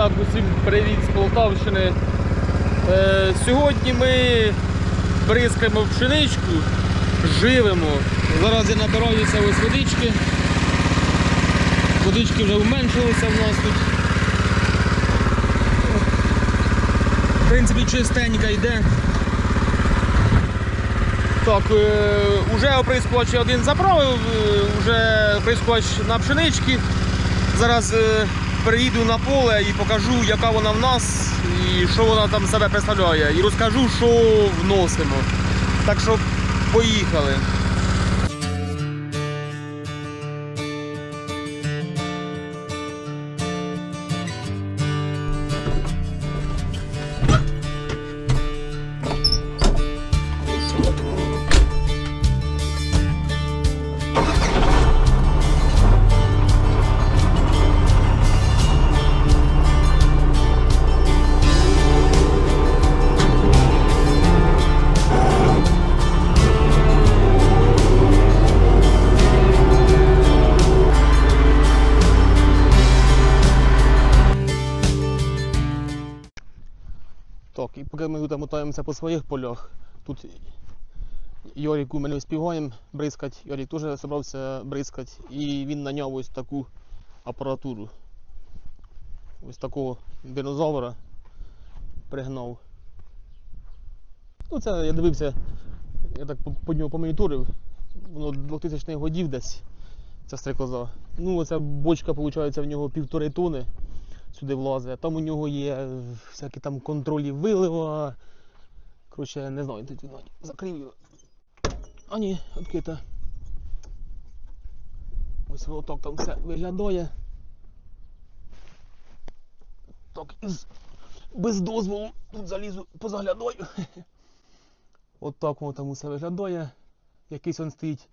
Так, усім привіт з Полтавщини. Е, сьогодні ми бризкаємо пшеничку, живемо. Зараз я набираюся ось водички. Водички вже зменшилися в нас тут. В принципі, чистенька йде. Так, е, уже оприскувач один заправив, е, вже оприскувач на пшенички. Зараз е, приїду на поле і покажу, яка вона в нас і що вона там себе представляє. І розкажу, що вносимо. Так що поїхали. Поки ми тут мотаємося по своїх полях, тут Йоріку ми не встигаємо бризкати, Йорік теж зібрався бризкати, і він наняв ось таку апаратуру. Ось такого динозавра пригнав. Ну це я дивився, я так по нього помоніторив, воно 2000 х годів десь, ця стрекоза. Ну оця бочка, виходить, в нього півтори тони сюди влазить. Там у нього є е, всякі там контролі вилива. Коротше, не знаю, тут закрив його. А ні, відкрита. Ось отак там все виглядає. Так, із, без дозволу тут залізу, позаглядаю. От так воно там усе виглядає. Якийсь він стоїть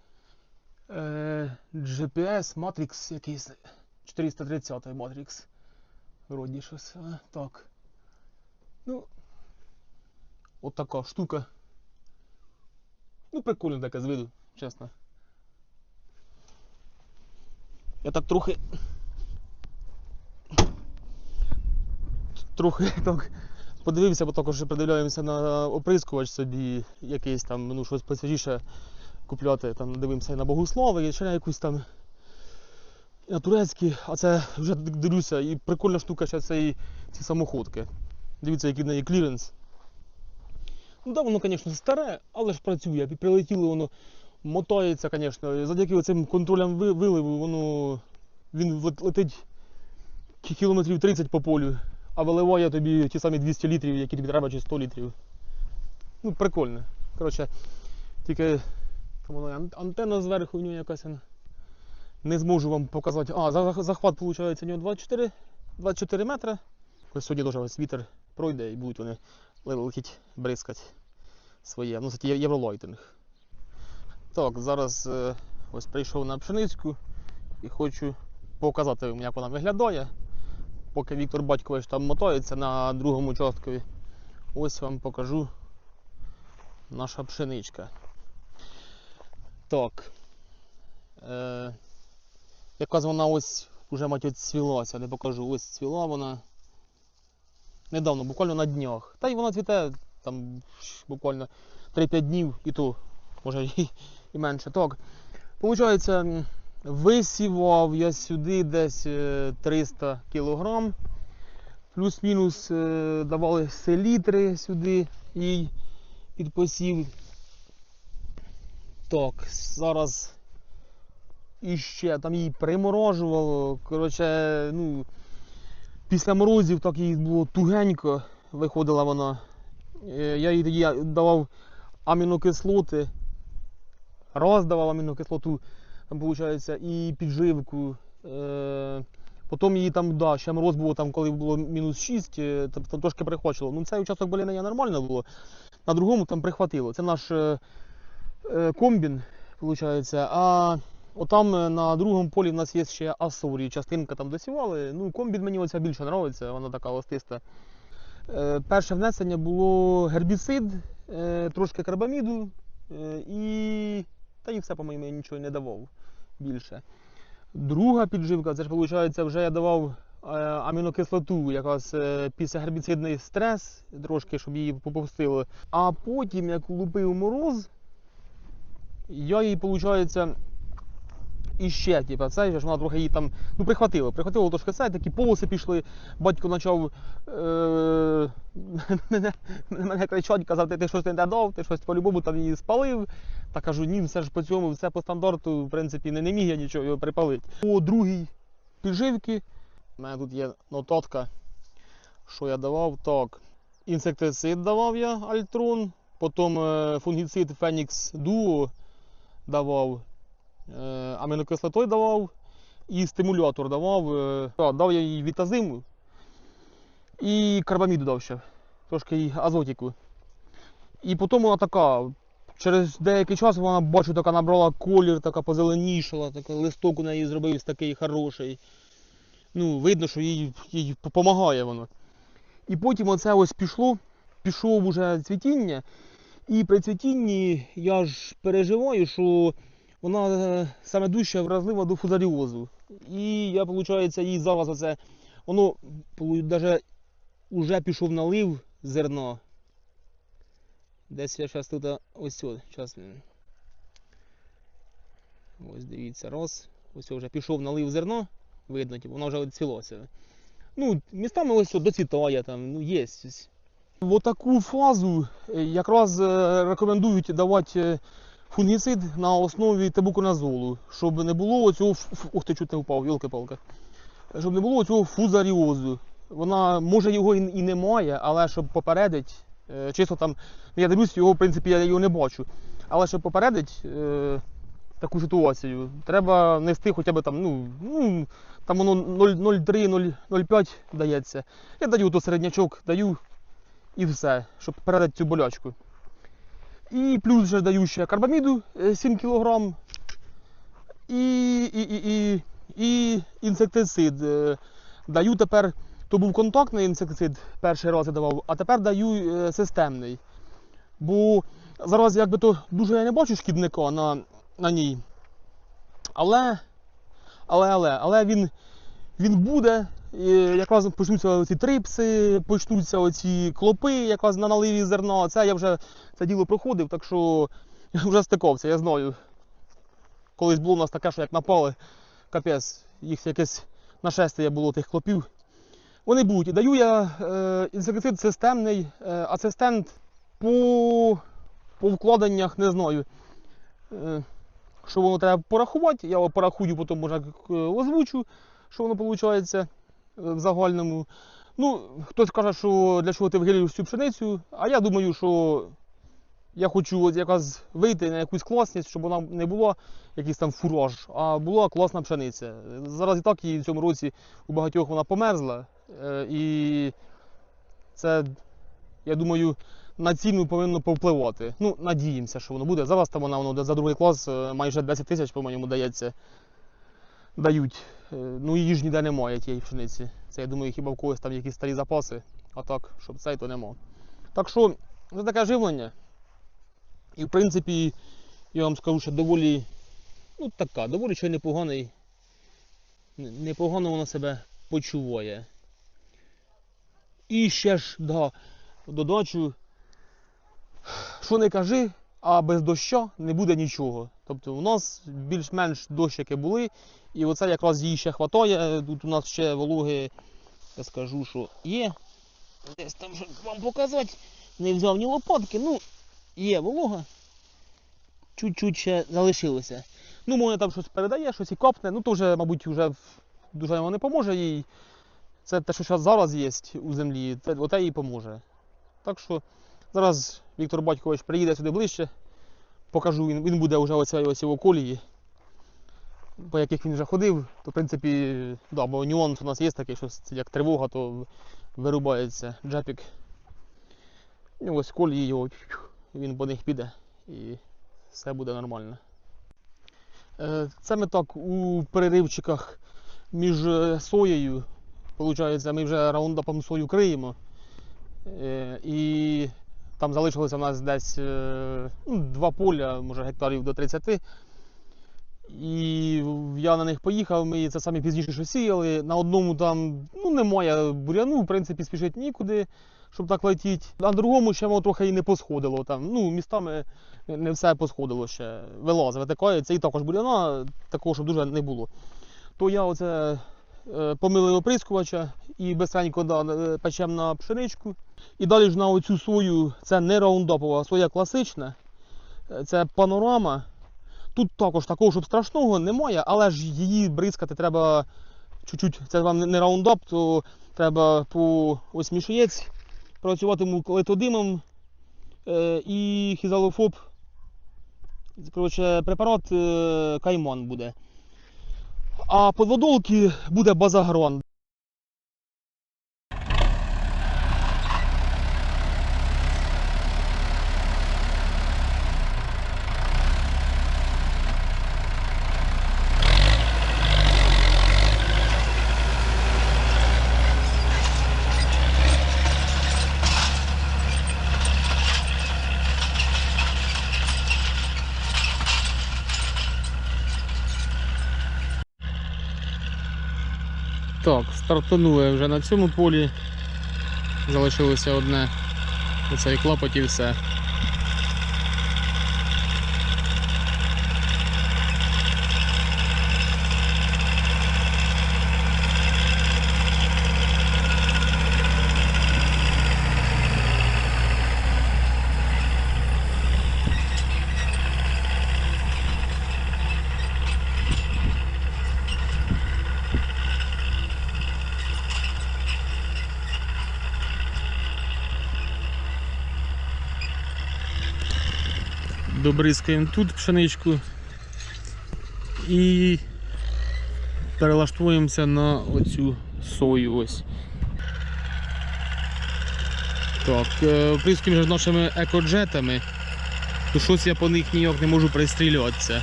е, GPS Matrix якийсь 430 Matrix. Вроді щось. А, так. Ну. От така штука. Ну, прикольно таке з виду, чесно. Я так трохи. Трохи так подивився, бо також придивляємося на оприскувач собі, якийсь там, ну, щось посвіжіше купляти. Там дивимося на Богослови, і на якусь там турецькі, а це вже дивлюся, і прикольна штука ще і ці самоходки. Дивіться, який в неї кліренс. Ну так, воно, звісно, старе, але ж працює. Прилетіло воно мотається, звісно. Завдяки цим контролям виливу, воно він летить кілометрів 30 по полю, а виливає тобі ті самі 200 літрів, які тобі треба, чи 100 літрів. Ну, прикольно. Коротше, тільки там воно антенна зверху в нього якась. Не зможу вам показати. А, за- за- захват виходить у нього 24, 24 метри. Ось сьогодні дуже ось вітер пройде і будуть вони летіти бризкати своє. Ну, це євролойтинг. Так, зараз е, ось прийшов на пшеницьку і хочу показати вам, як вона виглядає. Поки Віктор Батькович там мотається на другому часткові. Ось вам покажу наша пшеничка. Так. Е, Якась вона ось вже мать от цвілася, не покажу. Ось цвіла вона. Недавно, буквально на днях. Та й вона цвіте там буквально 3-5 днів і то, може і, і менше. Так. Получається, висівав я сюди десь е, 300 кг. Плюс-мінус е, давали селітри сюди їй під посів. Так, зараз і ще там її приморожувало. Коротше, ну, після морозів так їй було тугенько, виходила вона. Е, Я їй тоді давав амінокислоти, раз давав амінокислоту, виходить, і підживку. Е, Потім її там, да, ще мороз було, там, коли було мінус 6, е, там, трошки прихвачило. Ну, цей участок боління нормально було, на другому там прихватило. Це наш комбін, виходить. А Отам е, на другому полі в нас є ще Асорі, частинка там досівали. Ну, комбін мені оця більше подобається, вона така ластиста. Е, перше внесення було гербіцид, е, трошки карбаміду і. Та і все, по-моєму, я нічого не давав більше. Друга підживка, це ж виходить, вже я давав амінокислоту, якраз після гербіцидний стрес, трошки, щоб її попустило. А потім, як лупив мороз, я їй, виходить, іще, типу, це ж вона трохи її там ну, прихватило. Прихватило трошки це, такі полоси пішли. Батько почав е, мене, кричать, казав, ти, щось не дав, ти щось по-любому там її спалив. Та кажу, ні, все ж по цьому, все по стандарту, в принципі, не, не міг я нічого його припалити. По другій підживки у мене тут є нотатка, що я давав. Так, інсектицид давав я Альтрон, потім е, фунгіцид Фенікс Дуо давав, е, амінокислотой давав і стимулятор давав. е, Дав я їй вітазиму і карбаміду дав ще, трошки азотіку. І потім вона така. Через деякий час вона бачу, така набрала колір, така позеленішала, така листок у неї зробився такий хороший. Ну, видно, що їй, їй допомагає воно. І потім оце ось пішло, пішов уже цвітіння. І при цвітінні я ж переживаю, що вона е, саме дужче вразлива до фузаріозу. І я, виходить, їй зараз оце, воно навіть вже пішов налив зерна. Десь я зараз тут ось ось, зараз. Ось дивіться, раз. Ось вже пішов налив зерно, видно, типу, воно вже відцвілося. Ну, містами ось доцвітає там, ну є. ось. В фазу е, якраз е, рекомендують давати е, фунгіцид на основі тебуконазолу, щоб не було оцього, ух ти, чуть не впав, йолки-палки, щоб не було цього фузаріозу. Вона може його і немає, але щоб попередить, е, чисто там, ну, я дивлюсь, його, в принципі, я його не бачу. Але щоб попередить е, таку ситуацію, треба нести хоча б там, ну, ну там воно 0,03, 0,05 дається. Я даю то середнячок, даю і все, щоб попередити цю болячку. І плюс вже даю ще карбаміду е, 7 кг. І, і, і, і, і інсектицид. е, Даю тепер, то був контактний інсектицид, перший раз я давав, а тепер даю е, системний. Бо зараз якби то дуже я не бачу шкідника на, на ній. Але, але, але, але він, він буде. Якраз почнуться оці трипси, почнуться оці клопи, якраз на наливі зерна. Це я вже це діло проходив, так що вже стикався, я знаю. Колись було у нас таке, що як напали, капець, їх якесь нашестя було тих клопів. Вони будуть. І даю я е, інсектицид системний, е, асистент по, по вкладеннях не знаю. Е, що воно треба порахувати, я його порахую, потім може е, озвучу, що воно виходить в загальному. Ну, хтось каже, що для чого ти вигрілюєш цю пшеницю, а я думаю, що я хочу от якраз вийти на якусь класність, щоб вона не була якийсь там фураж, а була класна пшениця. Зараз і так її в цьому році у багатьох вона померзла. е, І це, я думаю, на ціну повинно повпливати. Ну, надіємося, що воно буде. Зараз там вона воно за другий клас е, майже 10 тисяч, по-моєму, дається. Дають. Е, Ну, її ж ніде немає тієї пшениці. Це я думаю, хіба в когось там якісь старі запаси, а так, щоб цей, то нема. Так що, це таке живлення. І в принципі, я вам скажу, що доволі, ну така, доволі ще непоганий. Непогано вона себе почуває. І ще ж, да, додачу, що не кажи, а без дощу не буде нічого. Тобто у нас більш-менш дощики були, і оце якраз їй ще хватає. Тут у нас ще вологи, я скажу, що є. Десь там щоб вам показати. Не взяв ні лопатки, ну, є волога. Чуть-чуть ще залишилося. Ну, може там щось передає, щось і копне, ну то вже, мабуть, вже дуже воно не поможе їй. Це те, що зараз є у землі, те, оте їй поможе. Так що зараз Віктор Батькович приїде сюди ближче, покажу, він, він буде вже оцей ось його колії, по яких він вже ходив, то в принципі, да, бо нюанс у нас є такий, що як тривога, то вирубається джепік. І ось колії його, він по них піде і все буде нормально. Е, Це ми так у переривчиках між е, соєю. Получається, ми вже раундапом сою криємо. Е, І там залишилося у нас десь е, ну, два поля, може гектарів до 30. І я на них поїхав, ми це самі пізніше що сіяли. На одному там ну, немає буряну, в принципі, спішити нікуди, щоб так летіти. На другому ще воно трохи і не посходило. Там, ну, містами не все посходило ще. Вилазить, витикає. Це і також буряна, такого, щоб дуже не було. То я оце е, помилив оприскувача і безстренько да, е, на пшеничку. І далі ж на оцю сою, це не раундапова, соя класична, е, це панорама. Тут також такого, щоб страшного немає, але ж її бризкати треба чуть-чуть. Це вам не- раундап, то треба по ось мішаєць працюватиму летодимом і хізалофоб. Коротше, препарат кайман буде. А подводолки буде базагрон. Так, стартанули вже на цьому полі. Залишилося одне. Оцей клапоть і все. Добризкаємо тут пшеничку і перелаштуємося на оцю сою ось. Так, е, оприскуємо ж нашими екоджетами. То щось я по них ніяк не можу пристрілюватися.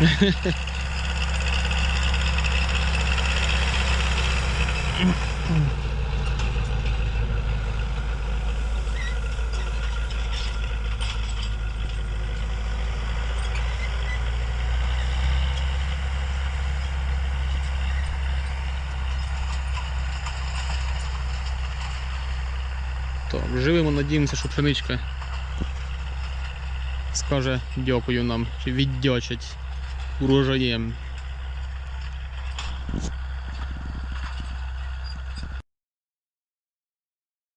Так, живемо, надіємося, що пшеничка скаже дякую нам чи віддячить урожаєм.